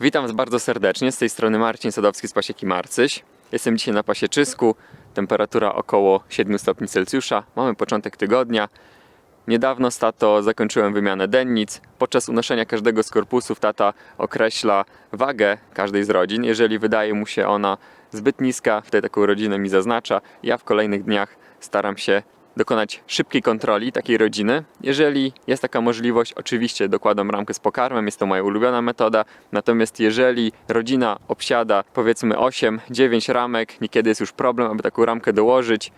Witam Was bardzo serdecznie. Z tej strony Marcin Sadowski z Pasieki Marcyś. Jestem dzisiaj na Pasieczysku. Temperatura około 7 stopni Celsjusza. Mamy początek tygodnia. Niedawno z tato zakończyłem wymianę dennic. Podczas unoszenia każdego z korpusów tata określa wagę każdej z rodzin. Jeżeli wydaje mu się ona zbyt niska, wtedy taką rodzinę mi zaznacza. Ja w kolejnych dniach staram się dokonać szybkiej kontroli takiej rodziny. Jeżeli jest taka możliwość, oczywiście dokładam ramkę z pokarmem, jest to moja ulubiona metoda. Natomiast jeżeli rodzina obsiada powiedzmy 8-9 ramek, niekiedy jest już problem, aby taką ramkę dołożyć,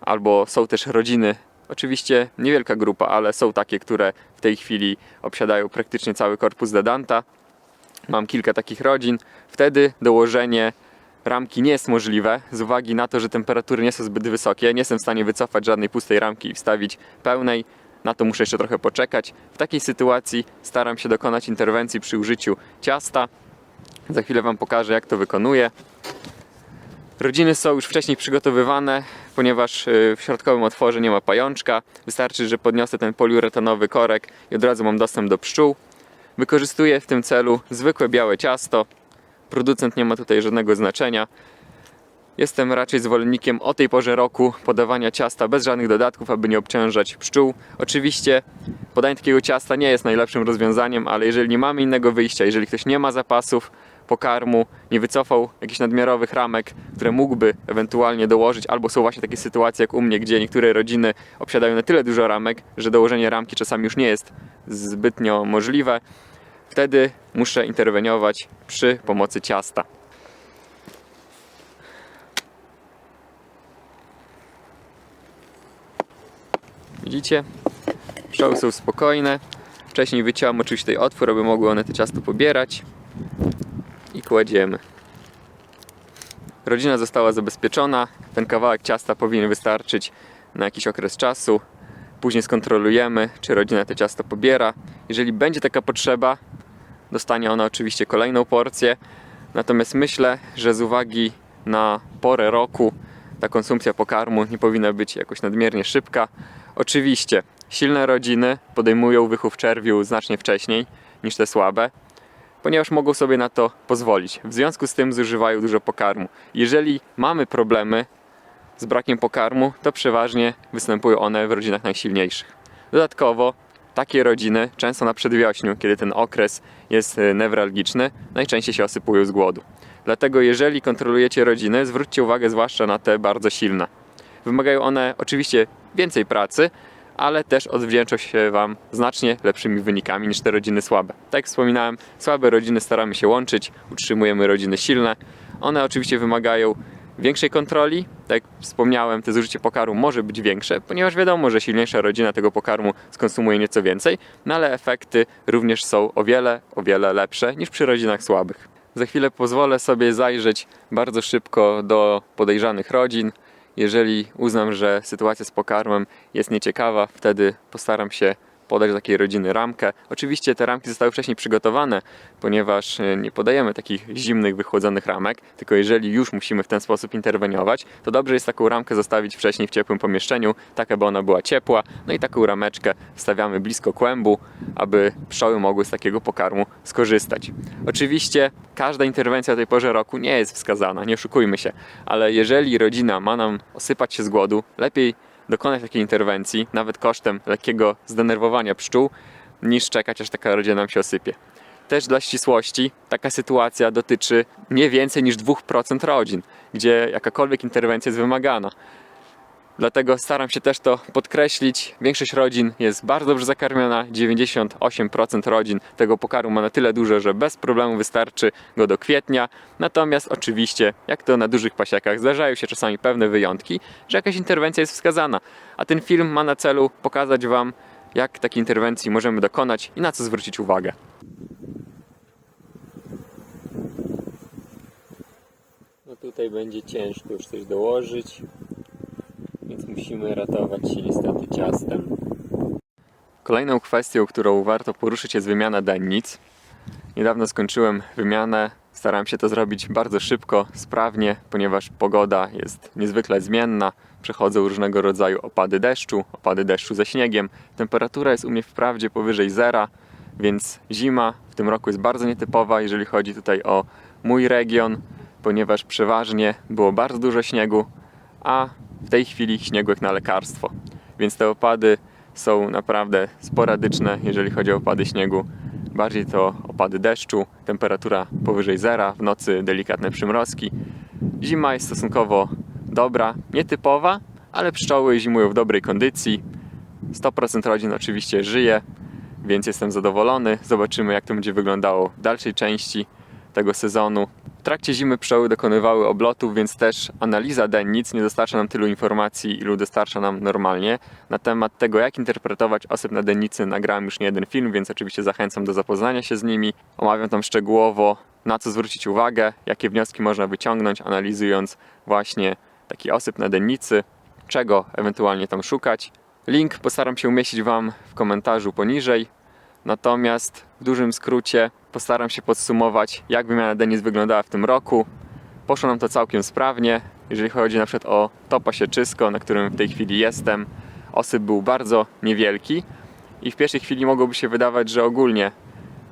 albo są też rodziny, oczywiście niewielka grupa, ale są takie, które w tej chwili obsiadają praktycznie cały korpus Dedanta. Mam kilka takich rodzin. Wtedy dołożenie ramki nie jest możliwe z uwagi na to, że temperatury nie są zbyt wysokie. Nie jestem w stanie wycofać żadnej pustej ramki i wstawić pełnej. Na to muszę jeszcze trochę poczekać. W takiej sytuacji staram się dokonać interwencji przy użyciu ciasta. Za chwilę Wam pokażę, jak to wykonuję. Rodziny są już wcześniej przygotowywane, ponieważ y, w środkowym otworze nie ma pajączka. Wystarczy, że podniosę ten poliuretanowy korek i od razu mam dostęp do pszczół. Wykorzystuję w tym celu zwykłe białe ciasto. Producent nie ma tutaj żadnego znaczenia. Jestem raczej zwolennikiem o tej porze roku podawania ciasta bez żadnych dodatków, aby nie obciążać pszczół. Oczywiście podanie takiego ciasta nie jest najlepszym rozwiązaniem, ale jeżeli nie mamy innego wyjścia, jeżeli ktoś nie ma zapasów pokarmu, nie wycofał jakichś nadmiarowych ramek, które mógłby ewentualnie dołożyć, albo są właśnie takie sytuacje jak u mnie, gdzie niektóre rodziny obsiadają na tyle dużo ramek, że dołożenie ramki czasami już nie jest zbytnio możliwe, wtedy muszę interweniować przy pomocy ciasta. Widzicie? Pszczoły są spokojne. Wcześniej wyciąłem oczywiście tutaj otwór, aby mogły one to ciasto pobierać. I kładziemy. Rodzina została zabezpieczona. Ten kawałek ciasta powinien wystarczyć na jakiś okres czasu. Później skontrolujemy, czy rodzina to ciasto pobiera. Jeżeli będzie taka potrzeba, dostanie ona oczywiście kolejną porcję. Natomiast myślę, że z uwagi na porę roku ta konsumpcja pokarmu nie powinna być jakoś nadmiernie szybka. Oczywiście silne rodziny podejmują wychów czerwiu znacznie wcześniej niż te słabe, ponieważ mogą sobie na to pozwolić. W związku z tym zużywają dużo pokarmu. Jeżeli mamy problemy z brakiem pokarmu, to przeważnie występują one w rodzinach najsilniejszych. Dodatkowo takie rodziny, często na przedwiośniu, kiedy ten okres jest e, newralgiczny, najczęściej się osypują z głodu. Dlatego jeżeli kontrolujecie rodziny, zwróćcie uwagę zwłaszcza na te bardzo silne. Wymagają one oczywiście więcej pracy, ale też odwdzięczą się Wam znacznie lepszymi wynikami niż te rodziny słabe. Tak jak wspominałem, słabe rodziny staramy się łączyć, utrzymujemy rodziny silne. One oczywiście wymagają większej kontroli. Tak jak wspomniałem, to zużycie pokarmu może być większe, ponieważ wiadomo, że silniejsza rodzina tego pokarmu skonsumuje nieco więcej, no ale efekty również są o wiele, o wiele lepsze niż przy rodzinach słabych. Za chwilę pozwolę sobie zajrzeć bardzo szybko do podejrzanych rodzin. Jeżeli uznam, że sytuacja z pokarmem jest nieciekawa, wtedy postaram się podać takiej rodziny ramkę. Oczywiście te ramki zostały wcześniej przygotowane, ponieważ e, nie podajemy takich zimnych, wychłodzonych ramek, tylko jeżeli już musimy w ten sposób interweniować, to dobrze jest taką ramkę zostawić wcześniej w ciepłym pomieszczeniu, tak aby ona była ciepła. No i taką rameczkę wstawiamy blisko kłębu, aby pszczoły mogły z takiego pokarmu skorzystać. Oczywiście każda interwencja o tej porze roku nie jest wskazana, nie oszukujmy się, ale jeżeli rodzina ma nam osypać się z głodu, lepiej dokonać takiej interwencji, nawet kosztem lekkiego zdenerwowania pszczół, niż czekać, aż taka rodzina nam się osypie. Też dla ścisłości taka sytuacja dotyczy nie więcej niż 2% rodzin, gdzie jakakolwiek interwencja jest wymagana. Dlatego staram się też to podkreślić. Większość rodzin jest bardzo dobrze zakarmiona. 98% rodzin tego pokarmu ma na tyle dużo, że bez problemu wystarczy go do kwietnia. Natomiast oczywiście, jak to na dużych pasiekach, zdarzają się czasami pewne wyjątki, że jakaś interwencja jest wskazana. A ten film ma na celu pokazać Wam, jak takiej interwencji możemy dokonać i na co zwrócić uwagę. No tutaj będzie ciężko już coś dołożyć musimy ratować się niestety ciastem. Kolejną kwestią, którą warto poruszyć jest wymiana dennic. Niedawno skończyłem wymianę. Starałem się to zrobić bardzo szybko, sprawnie, ponieważ pogoda jest niezwykle zmienna. Przechodzą różnego rodzaju opady deszczu, opady deszczu ze śniegiem. Temperatura jest u mnie wprawdzie powyżej zera, więc zima w tym roku jest bardzo nietypowa, jeżeli chodzi tutaj o mój region, ponieważ przeważnie było bardzo dużo śniegu, a w tej chwili śniegu jak na lekarstwo. Więc te opady są naprawdę sporadyczne, jeżeli chodzi o opady śniegu. Bardziej to opady deszczu, temperatura powyżej zera, w nocy delikatne przymrozki. Zima jest stosunkowo dobra, nietypowa, ale pszczoły zimują w dobrej kondycji. 100% rodzin oczywiście żyje, więc jestem zadowolony. Zobaczymy, jak to będzie wyglądało w dalszej części tego sezonu. W trakcie zimy pszczoły dokonywały oblotów, więc też analiza dennic nie dostarcza nam tylu informacji, ilu dostarcza nam normalnie. Na temat tego, jak interpretować osób na dennicy, nagrałem już nie jeden film, więc oczywiście zachęcam do zapoznania się z nimi. Omawiam tam szczegółowo, na co zwrócić uwagę, jakie wnioski można wyciągnąć, analizując właśnie taki osyp na dennicy, czego ewentualnie tam szukać. Link postaram się umieścić Wam w komentarzu poniżej. Natomiast w dużym skrócie postaram się podsumować, jak wymiana dennic wyglądała w tym roku. Poszło nam to całkiem sprawnie. Jeżeli chodzi na przykład o topa sieczysko, na którym w tej chwili jestem, osyp był bardzo niewielki i w pierwszej chwili mogłoby się wydawać, że ogólnie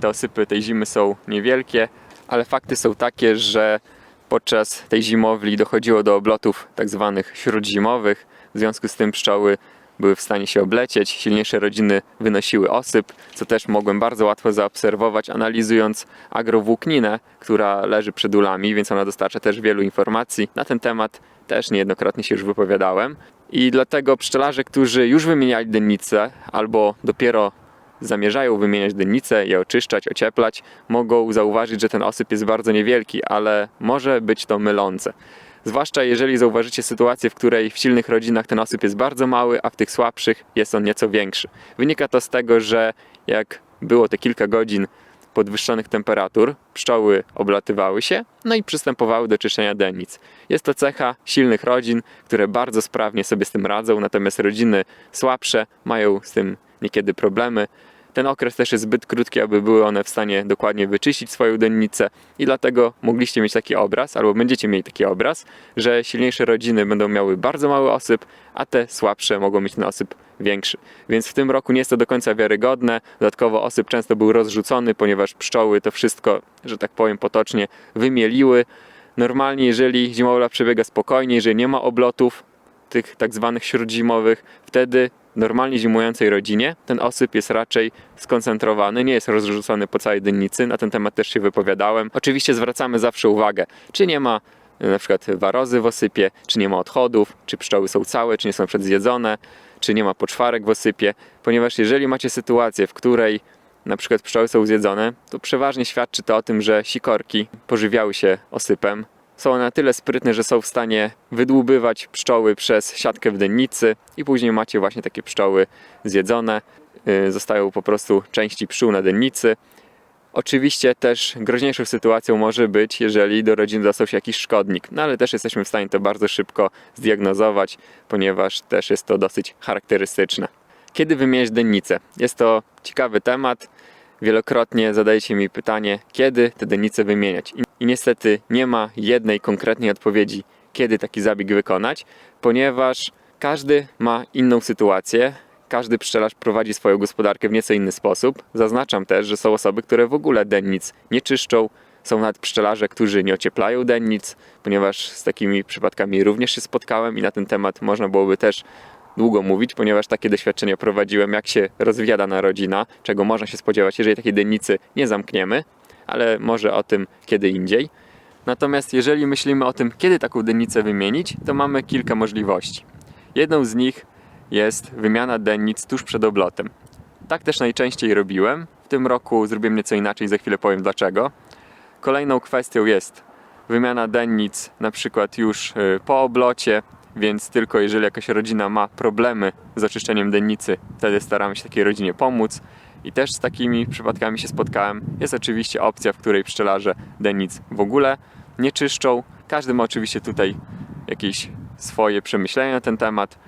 te osypy tej zimy są niewielkie, ale fakty są takie, że podczas tej zimowli dochodziło do oblotów tak zwanych śródzimowych. W związku z tym pszczoły były w stanie się oblecieć, silniejsze rodziny wynosiły osyp, co też mogłem bardzo łatwo zaobserwować, analizując agrowłókninę, która leży przed ulami, więc ona dostarcza też wielu informacji. Na ten temat też niejednokrotnie się już wypowiadałem. I dlatego pszczelarze, którzy już wymieniali dennice albo dopiero zamierzają wymieniać dennice, je oczyszczać, ocieplać, mogą zauważyć, że ten osyp jest bardzo niewielki, ale może być to mylące. Zwłaszcza jeżeli zauważycie sytuację, w której w silnych rodzinach ten osyp jest bardzo mały, a w tych słabszych jest on nieco większy. Wynika to z tego, że jak było te kilka godzin podwyższonych temperatur, pszczoły oblatywały się, no i przystępowały do czyszczenia dennic. Jest to cecha silnych rodzin, które bardzo sprawnie sobie z tym radzą, natomiast rodziny słabsze mają z tym niekiedy problemy. Ten okres też jest zbyt krótki, aby były one w stanie dokładnie wyczyścić swoją dennicę i dlatego mogliście mieć taki obraz, albo będziecie mieli taki obraz, że silniejsze rodziny będą miały bardzo mały osyp, a te słabsze mogą mieć ten osyp większy. Więc w tym roku nie jest to do końca wiarygodne. Dodatkowo osyp często był rozrzucony, ponieważ pszczoły to wszystko, że tak powiem potocznie, wymieliły. Normalnie, jeżeli zimowa przebiega spokojnie, jeżeli nie ma oblotów, tych tak zwanych śródzimowych, wtedy normalnie zimującej rodzinie ten osyp jest raczej skoncentrowany, nie jest rozrzucony po całej dynnicy. Na ten temat też się wypowiadałem. Oczywiście zwracamy zawsze uwagę, czy nie ma e, na przykład warozy w osypie, czy nie ma odchodów, czy pszczoły są całe, czy nie są przedzjedzone, czy nie ma poczwarek w osypie, ponieważ jeżeli macie sytuację, w której na przykład pszczoły są zjedzone, to przeważnie świadczy to o tym, że sikorki pożywiały się osypem, są na tyle sprytne, że są w stanie wydłubywać pszczoły przez siatkę w dennicy i później macie właśnie takie pszczoły zjedzone. Yy, Zostają po prostu części pszczół na dennicy. Oczywiście też groźniejszą sytuacją może być, jeżeli do rodziny dostał się jakiś szkodnik, no ale też jesteśmy w stanie to bardzo szybko zdiagnozować, ponieważ też jest to dosyć charakterystyczne. Kiedy wymieniać dennicę? Jest to ciekawy temat. Wielokrotnie zadajecie mi pytanie, kiedy te dennice wymieniać. I niestety nie ma jednej konkretnej odpowiedzi, kiedy taki zabieg wykonać, ponieważ każdy ma inną sytuację, każdy pszczelarz prowadzi swoją gospodarkę w nieco inny sposób. Zaznaczam też, że są osoby, które w ogóle dennic nie czyszczą. Są nawet pszczelarze, którzy nie ocieplają dennic, ponieważ z takimi przypadkami również się spotkałem i na ten temat można byłoby też długo mówić, ponieważ takie doświadczenia prowadziłem, jak się rozwija dana rodzina, czego można się spodziewać, jeżeli takiej dennicy nie zamkniemy, ale może o tym kiedy indziej. Natomiast jeżeli myślimy o tym, kiedy taką dennicę wymienić, to mamy kilka możliwości. Jedną z nich jest wymiana dennic tuż przed oblotem. Tak też najczęściej robiłem. W tym roku zrobiłem nieco inaczej, za chwilę powiem dlaczego. Kolejną kwestią jest wymiana dennic na przykład już y, po oblocie, więc tylko jeżeli jakaś rodzina ma problemy z oczyszczeniem dennicy, wtedy staramy się takiej rodzinie pomóc. I też z takimi przypadkami się spotkałem. Jest oczywiście opcja, w której pszczelarze dennic w ogóle nie czyszczą. Każdy ma oczywiście tutaj jakieś swoje przemyślenia na ten temat.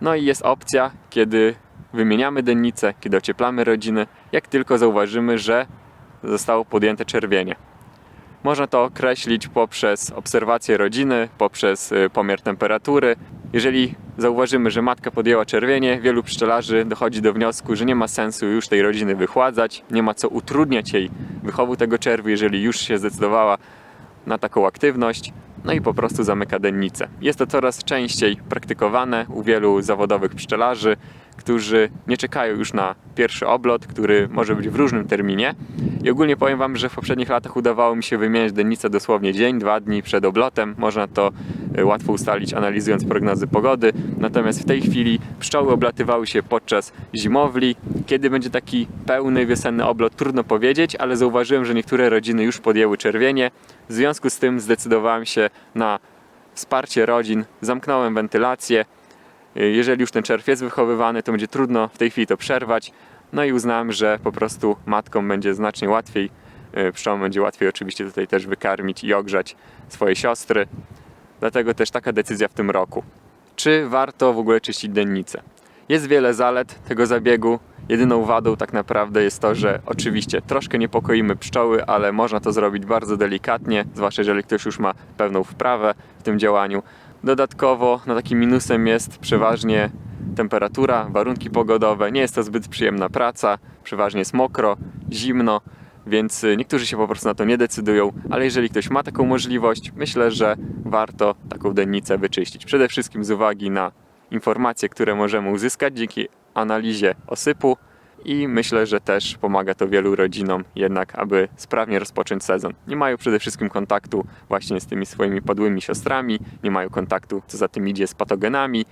No i jest opcja, kiedy wymieniamy dennicę, kiedy ocieplamy rodziny, jak tylko zauważymy, że zostało podjęte czerwienie. Można to określić poprzez obserwację rodziny, poprzez y, pomiar temperatury. Jeżeli zauważymy, że matka podjęła czerwienie, wielu pszczelarzy dochodzi do wniosku, że nie ma sensu już tej rodziny wychładzać, nie ma co utrudniać jej wychowu tego czerwu, jeżeli już się zdecydowała na taką aktywność, no i po prostu zamyka dennicę. Jest to coraz częściej praktykowane u wielu zawodowych pszczelarzy, którzy nie czekają już na pierwszy oblot, który może być w różnym terminie. I ogólnie powiem Wam, że w poprzednich latach udawało mi się wymieniać dennicę dosłownie dzień, dwa dni przed oblotem. Można to e, łatwo ustalić analizując prognozy pogody. Natomiast w tej chwili pszczoły oblatywały się podczas zimowli. Kiedy będzie taki pełny wiosenny oblot, trudno powiedzieć, ale zauważyłem, że niektóre rodziny już podjęły czerwienie. W związku z tym zdecydowałem się na wsparcie rodzin, zamknąłem wentylację. Jeżeli już ten czerw jest wychowywany, to będzie trudno w tej chwili to przerwać. No i uznałem, że po prostu matkom będzie znacznie łatwiej, yy, pszczołom będzie łatwiej oczywiście tutaj też wykarmić i ogrzać swoje siostry. Dlatego też taka decyzja w tym roku. Czy warto w ogóle czyścić dennicę? Jest wiele zalet tego zabiegu. Jedyną wadą tak naprawdę jest to, że oczywiście troszkę niepokoimy pszczoły, ale można to zrobić bardzo delikatnie, zwłaszcza jeżeli ktoś już ma pewną wprawę w tym działaniu. Dodatkowo no takim minusem jest przeważnie temperatura, warunki pogodowe. Nie jest to zbyt przyjemna praca, przeważnie jest mokro, zimno, więc y, niektórzy się po prostu na to nie decydują, ale jeżeli ktoś ma taką możliwość, myślę, że warto taką dennicę wyczyścić. Przede wszystkim z uwagi na informacje, które możemy uzyskać dzięki analizie osypu i myślę, że też pomaga to wielu rodzinom jednak, aby sprawnie rozpocząć sezon. Nie mają przede wszystkim kontaktu właśnie z tymi swoimi podłymi siostrami, nie mają kontaktu, co za tym idzie, z patogenami.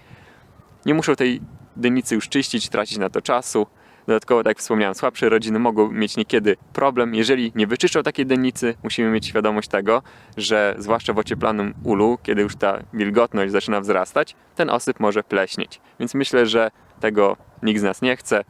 Nie muszą tej dynicy już czyścić, tracić na to czasu. Dodatkowo, tak jak wspomniałem, słabsze rodziny mogą mieć niekiedy problem. Jeżeli nie wyczyszczą takiej dennicy, musimy mieć świadomość tego, że zwłaszcza w ocieplanym ulu, kiedy już ta wilgotność zaczyna wzrastać, ten osyp może pleśnieć. Więc myślę, że tego nikt z nas nie chce.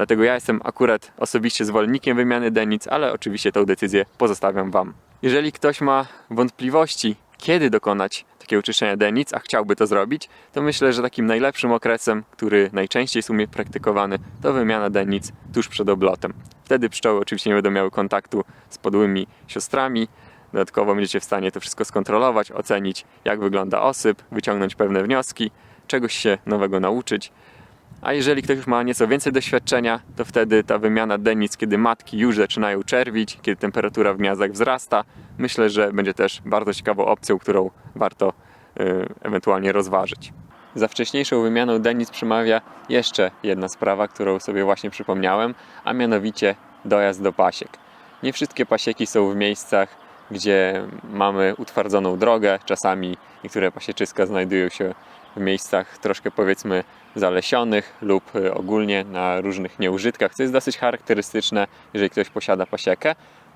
Dlatego ja jestem akurat osobiście zwolennikiem wymiany dennic, ale oczywiście tę decyzję pozostawiam Wam. Jeżeli ktoś ma wątpliwości, kiedy dokonać takiego czyszczenia dennic, a chciałby to zrobić, to myślę, że takim najlepszym okresem, który najczęściej jest u mnie praktykowany, to wymiana dennic tuż przed oblotem. Wtedy pszczoły oczywiście nie będą miały kontaktu z podłymi siostrami. Dodatkowo będziecie w stanie to wszystko skontrolować, ocenić jak wygląda osyp, wyciągnąć pewne wnioski, czegoś się nowego nauczyć. A jeżeli ktoś już ma nieco więcej doświadczenia, to wtedy ta wymiana dennic, kiedy matki już zaczynają czerwić, kiedy temperatura w gniazdach wzrasta, myślę, że będzie też bardzo ciekawą opcją, którą warto y, ewentualnie rozważyć. Za wcześniejszą wymianą dennic przemawia jeszcze jedna sprawa, którą sobie właśnie przypomniałem, a mianowicie dojazd do pasiek. Nie wszystkie pasieki są w miejscach, gdzie mamy utwardzoną drogę. Czasami niektóre pasieczyska znajdują się w miejscach troszkę powiedzmy zalesionych lub y, ogólnie na różnych nieużytkach, co jest dosyć charakterystyczne, jeżeli ktoś posiada pasiekę.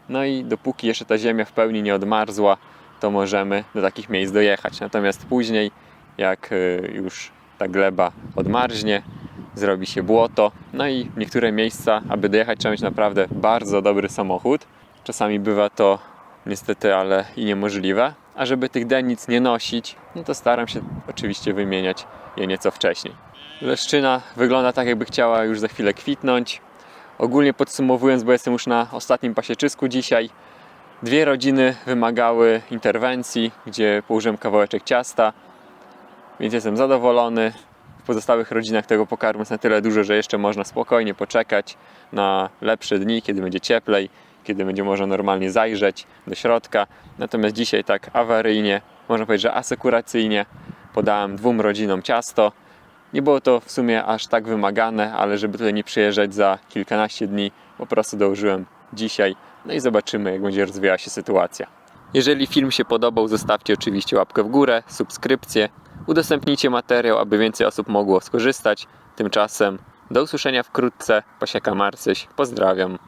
No i dopóki jeszcze ta ziemia w pełni nie odmarzła, to możemy do takich miejsc dojechać. Natomiast później, jak y, już ta gleba odmarznie, zrobi się błoto, no i niektóre miejsca, aby dojechać, trzeba mieć naprawdę bardzo dobry samochód. Czasami bywa to niestety, ale i niemożliwe. A żeby tych dennic nie nosić, no to staram się oczywiście wymieniać je nieco wcześniej. Leszczyna wygląda tak, jakby chciała już za chwilę kwitnąć. Ogólnie podsumowując, bo jestem już na ostatnim pasieczysku dzisiaj, dwie rodziny wymagały interwencji, gdzie położyłem kawałeczek ciasta, więc jestem zadowolony. W pozostałych rodzinach tego pokarmu jest na tyle dużo, że jeszcze można spokojnie poczekać na lepsze dni, kiedy będzie cieplej, kiedy będzie można normalnie zajrzeć do środka. Natomiast dzisiaj tak awaryjnie, można powiedzieć, że asekuracyjnie podałem dwóm rodzinom ciasto. Nie było to w sumie aż tak wymagane, ale żeby tutaj nie przyjeżdżać za kilkanaście dni, po prostu dołożyłem dzisiaj. No i zobaczymy, jak będzie rozwijała się sytuacja. Jeżeli film się podobał, zostawcie oczywiście łapkę w górę, subskrypcję, udostępnijcie materiał, aby więcej osób mogło skorzystać. Tymczasem do usłyszenia wkrótce. Pasieka Marcyś, pozdrawiam.